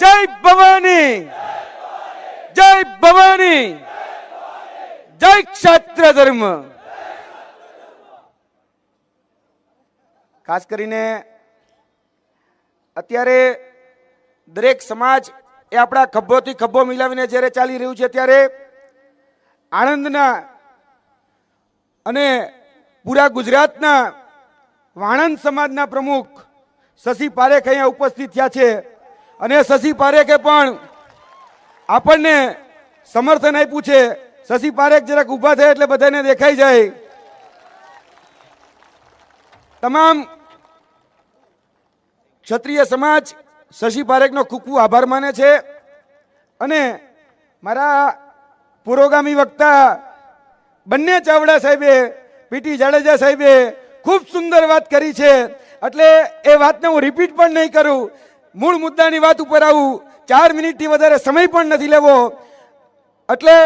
જય ભવાની. જય ભવાની. જય ક્ષાત્ર ધર્મ. ખાસ કરીને અત્યારે દરેક સમાજ એ આપણા ખભોથી ખભો મિલાવીને જ્યારે ચાલી રહ્યું છે ત્યારે આણંદના અને પૂરા ગુજરાતના વાણંદ સમાજના પ્રમુખ શશી પારેખ અહીંયા ઉપસ્થિત થયા છે. અને શશી પારેખે પણ આપણને સમર્થન આપ્યું છે. શશી પારેખ જરાક ઊભા થાય એટલે બધાને દેખાઈ જાય. તમામ ક્ષત્રિય સમાજ શશી પારેખનો ખૂબ ખૂબ આભાર માને છે. અને મારા પુરોગામી વક્તા બંને ચાવડા સાહેબે પીટી જાડેજા સાહેબે ખૂબ સુંદર વાત કરી છે. એટલે એ વાતને હું રિપીટ પણ નહીં કરું. મૂળ મુદ્દાની વાત ઉપર આવું ચાર મિનિટથી વધારે સમય પણ નથી લેવો એટલે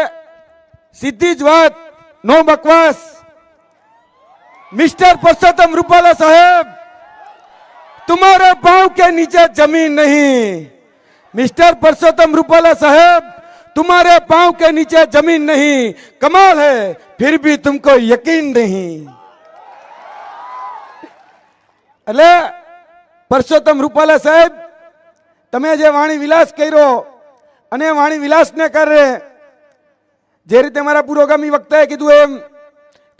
સીધી જ વાત નો બકવાસ મિસ્ટર પુરુષોત્તમ રૂપાલા સાહેબ तुम्हारे पांव के नीचे जमीन नहीं मिस्टर पुरुषोत्तम रूपाला साहब तुम्हारे पांव के नीचे जमीन नहीं कमाल है फिर भी तुमको यकीन नहीं એટલે પરસોત્તમ રૂપાલા સાહેબ તમે જે વાણી વિલાસ કર્યો અને વાણી વિલાસને કરે જે રીતે મારા પુરોગામી વક્તાએ કીધું એમ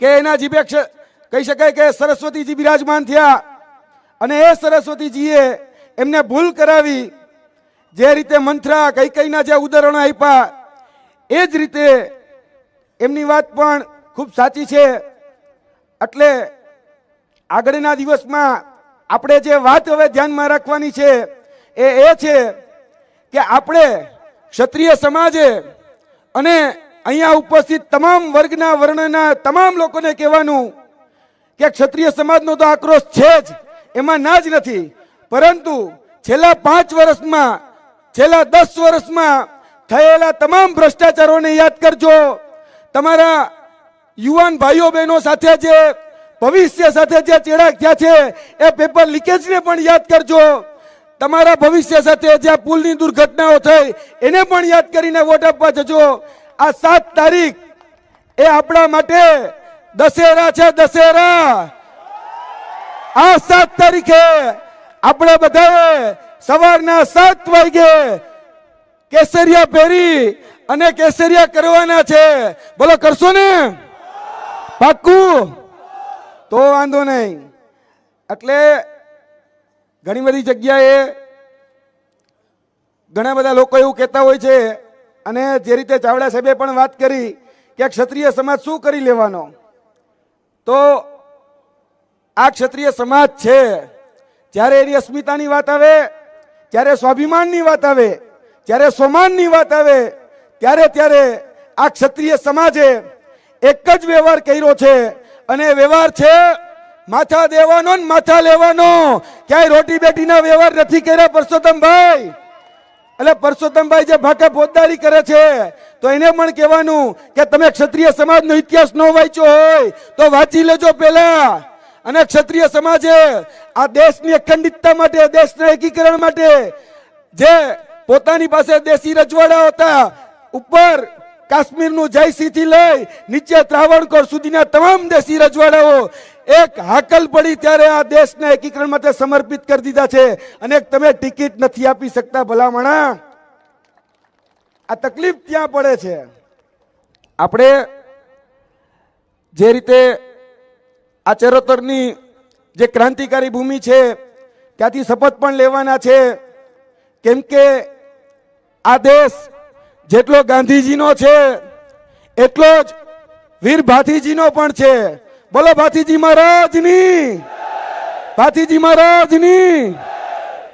કે એના જીભે કહી શકાય કે સરસ્વતીજી બિરાજમાન થયા અને એ સરસ્વતીજીએ એમને ભૂલ કરાવી, જે રીતે મંથરા કઈ કઈના જે ઉદાહરણો આપ્યા, એ જ રીતે એમની વાત પણ ખૂબ સાચી છે. એટલે આગળના દિવસમાં આપણે જે વાત હવે ધ્યાનમાં રાખવાની છે એ એ છે કે આપણે ક્ષત્રિય સમાજે અને અહીંયા ઉપસ્થિત તમામ વર્ગના વર્ણના તમામ લોકોને કહેવાનું કે ક્ષત્રિય સમાજનો તો આક્રોશ છે જ, એમાં ના જ નથી. પરંતુ છેલ્લા પાંચ વર્ષમાં, છેલ્લા દસ વર્ષમાં થયેલા તમામ ભ્રષ્ટાચારોને યાદ કરજો. તમારા યુવાન ભાઈઓ બહેનો સાથે જે ભવિષ્ય સાથે જે ચેડા થયા છે, એ પેપર લીકેજને પણ યાદ કરજો. તમારા ભવિષ્ય સાથે જે પુલની દુર્ઘટનાઓ થઈ, એને પણ યાદ કરીને વોટ આપવા જજો. આ સાત તારીખ એ આપણા માટે દશેરા છે, દશેરા. આ સાત તારીખે આપણે બધાએ સવારના સાત વાગે કેસરિયા પહેરી અને કેસરિયા કરવાના છે. બોલો, કરશો ને? પાક્કું? તો વાંધો નહીં. એટલે ઘણી બધી જગ્યાએ ઘણા બધા લોકો એવું કહેતા હોય છે, અને જે રીતે ચાવડા સાહેબે પણ વાત કરી કે ક્ષત્રિય સમાજ શું કરી લેવાનો? તો આ ક્ષત્રિય સમાજ છે, જ્યારે એની અસ્મિતાની વાત આવે ત્યારે સ્વાભિમાનની વાત આવે, જ્યારે સોમાનની વાત આવે, ત્યારે ત્યારે આ ક્ષત્રિય સમાજે એક જ વ્યવહાર કર્યો છે, અને વ્યવહાર છે માથા દેવાનો ને માથા લેવાનો. ક્યાંય રોટી બેટીના વ્યવહાર નથી કર્યા, પરસોત્તમભાઈ. એટલે પરસોત્તમભાઈ જે ભાકા ફોજદારી કરે છે, તો એને પણ કહેવાનું કે તમે ક્ષત્રિય સમાજનો ઇતિહાસ ન વાંચ્યો હોય, તો વાંચી લેજો પેલા અને ક્ષત્રિય સમાજે આ દેશની અખંડિતતા માટે, દેશના એકીકરણ માટે જે પોતાની પાસે દેશી રજવાડા હતા, ઉપર કાશ્મીરનું જયસિંહથી લઈ નીચે ત્રાવણકોર સુધીના તમામ દેશી રજવાડાઓ એક હાકલ પડી ત્યારે આ દેશના એકીકરણ માટે સમર્પિત કરી દીધા છે. અને તમે ટિકિટ નથી આપી શકતા ભલામણા. આ તકલીફ ત્યાં પડે છે? આપણે જે રીતે આ ચરોતરની જે ક્રાંતિકારી ભૂમિ છે, ત્યાંથી શપથ પણ લેવાના છે. કેમ કે આ દેશ જેટલો ગાંધીજીનો છે, એટલો જ વીર ભાથીજીનો પણ છે. બોલો ભાતીજી મહારાજની. ભાતીજી મહારાજની.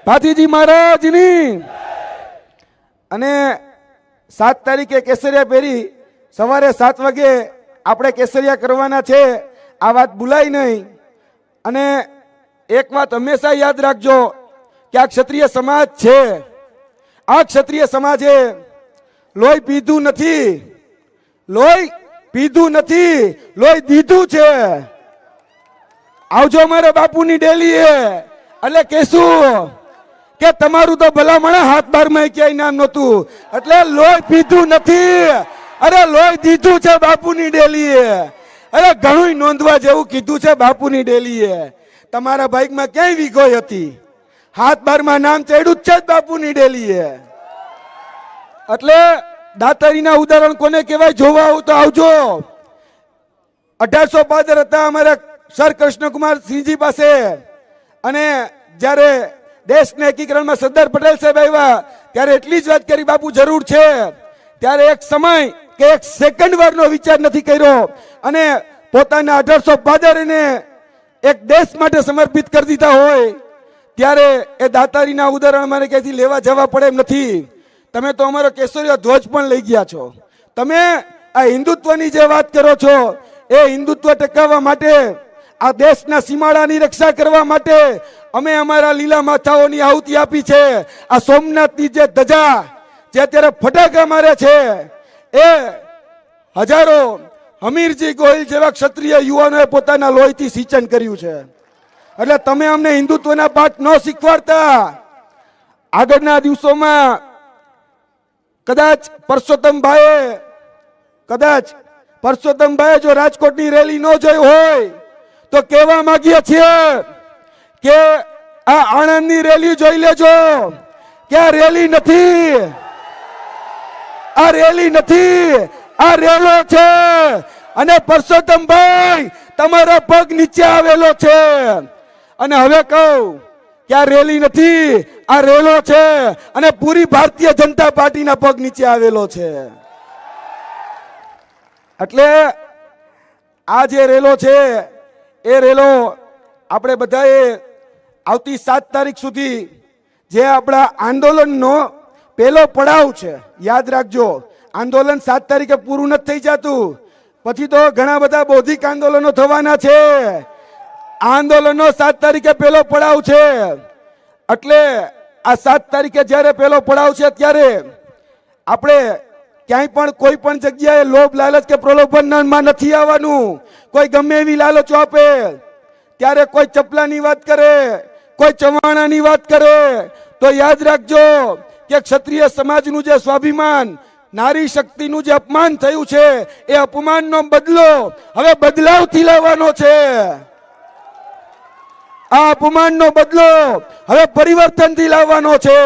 ભાતીજી મહારાજની. અને સાત તારીખે કેસરિયા પહેરી સવારે સાત વાગે આપણે કેસરિયા કરવાના છે. આ વાત ભૂલાય નહીં. અને એક વાત હંમેશા યાદ રાખજો કે આ ક્ષત્રિય સમાજ છે. આ ક્ષત્રિય સમાજે લોહી પીધું નથી. લોહી પીધું નથી. લોહી દીધું છે. આવજો મારે બાપુની ડેલી એટલે કેશું કે તમારું તો ભલામણ હાથ બારમાં ક્યાંય નામ નહોતું. એટલે લોહી પીધું નથી. અરે લોહી દીધું છે બાપુની ડેલીએ. અરે ઘણું નોંધવા જેવું કીધું છે બાપુની ડેલીએ. તમારા બાઇકમાં ક્યાંય વિગોય હતી? હાથ બારમાં નામ ચડ્યું જ છે જ બાપુની ડેલીએ. એટલે દાતારીના ઉદાહરણ કોને કહેવાય? જોવા આવું તો આવજો. અઢારસો પાદર હતા અમારા સર કૃષ્ણકુમાર સિંહજી પાસે. અને જ્યારે દેશને એકીકરણમાં સરદાર પટેલ સાહેબ આવ્યા, ત્યારે એટલી જ વાત કરી, બાપુ, જરૂર છે. ત્યારે એક સમય કે એક સેકન્ડ વારનો વિચાર નથી કર્યો. અને પોતાના અઢારસો પાદરને એક દેશ માટે સમર્પિત કરી દીધા હોય, ત્યારે એ દાતારીના ઉદાહરણ મારે ક્યાંથી લેવા જવા પડે એમ નથી. તમે તો અમારો કેસરીયો ધ્વજ પણ લઈ ગયા છો. તમે આ હિન્દુત્વની જે વાત કરો છો, એ હિન્દુત્વ ટકાવવા માટે, આ દેશના સીમાડાની રક્ષા કરવા માટે અમે અમારા લીલા માથાઓની આહુતિ આપી છે. આ સોમનાથની જે ધજા જે અત્યારે ફટાકા મારે છે, એ હજારો હમીરજી ગોહિલ જેવા ક્ષત્રિય યુવાનોએ પોતાના લોહીથી સિંચન કર્યું છે. એટલે તમે અમને હિન્દુત્વના પાઠ ન શીખવાડતા. આગળના દિવસોમાં કદાચ પરસોત્તમભાઈએ કદાચ પરસોત્તમભાઈએ જો રાજકોટની રેલી ન જોઈ હોય, તો કહેવા માંગીએ છીએ કે આ આણંદની રેલી જોઈ લેજો. કે આ રેલી નથી. આ રેલી નથી. આ રેલો છે. અને પરસોત્તમભાઈ તમારો પગ નીચે આવેલો છે. અને હવે કહું કે આ રેલી નથી, આ રેલો છે અને પૂરી ભારતીય જનતા પાર્ટીના પગ નીચે આવેલો છે. એટલે આ જે રેલો છે, એ રેલો આપણે બધાએ આવતી સાત તારીખ સુધી જે આપણા આંદોલનનો પહેલો પડાવ છે, યાદ રાખજો, આંદોલન સાત તારીખે પૂરું નથી થઈ જતું. પછી તો ઘણા બધા બૌદ્ધિક આંદોલનો થવાના છે. આંદોલનનો સાત તારીખે પહેલો પડાવ છે. એટલે આ સાત તારીખે જ્યારે પહેલો પડાવ છે ત્યારે આપણે ક્યાંય પણ કોઈ પણ જગ્યાએ લોભ, લાલચ કે પ્રલોભનમાં નથી આવવાનું. કોઈ ગમે એવી લાલચો આપે, ત્યારે કોઈ ચપલાની વાત કરે, કોઈ ચવાણાની વાત કરે. તો યાદ રાખજો કે ક્ષત્રિય સમાજનું જે સ્વાભિમાન, નારી શક્તિનું જે અપમાન થયું છે, એ અપમાનનો બદલો હવે બદલાવથી લેવાનો છે. આ અપમાનનો બદલો હવે પરિવર્તનથી લાવવાનો છે.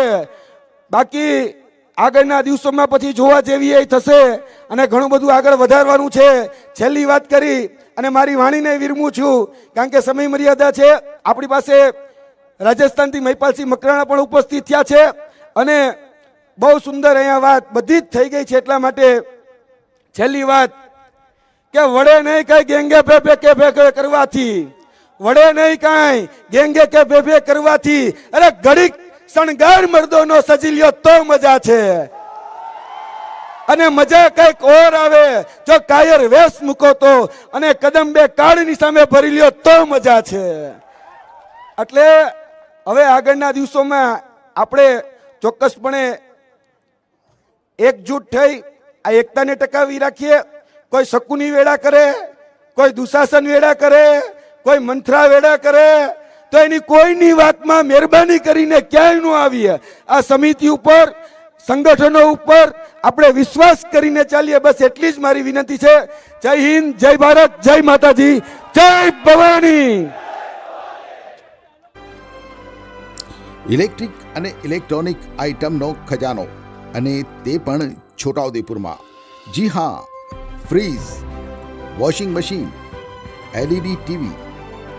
બાકી આગળના દિવસોમાં પછી જોવા જેવી એ થશે અને ઘણું બધું આગળ વધારવાનું છે. છેલ્લી વાત કરી અને મારી વાણીને વિરમું છું. કારણ કે સમય મર્યાદા છે. આપણી પાસે રાજસ્થાનથી મહિપાલસિંહ મકરાણા પણ ઉપસ્થિત થયા છે અને બહુ સુંદર અહીંયા વાત બધી જ થઈ ગઈ છે એટલા માટે છેલ્લી વાત કે વડે નહીં કઈ ગેંગે ફેફે કે પે કરવાથી વડે નહીં કાંઈ. ગેંગે કે ભેભે કરવાથી. અરે ઘડીક શણગાર મર્દોનો સજી લ્યો તો મજા છે. અને મજા કંઈક ઓર આવે. જો કાયર વેશ મૂકો તો અને કદમ બે કાળની સામે ભરી લ્યો તો મજા છે. એટલે હવે આગળના દિવસોમાં આપણે ચોક્કસપણે એકજૂટ થઈ આ એકતાને ટકાવી રાખીએ. કોઈ શકુની વેળા કરે, કોઈ દુશાસન વેળા કરે કોઈ મંથરા વેડા કરે, તો એની કોઈની વાતમાં મહેરબાની કરીને ક્યાંય ન આવીએ. આ સમિતિ ઉપર, સંગઠનો ઉપર આપણે વિશ્વાસ કરીને ચાલીએ. બસ એટલી જ મારી વિનંતી છે. જય હિન્દ, જય ભારત, જય માતાજી, જય ભવાની. ઇલેક્ટ્રિક અને ઇલેક્ટ્રોનિક આઇટમનો ખજાનો અને તે પણ છોટાઉદેપુરમાં. જી હા fridge washing machine, LED TV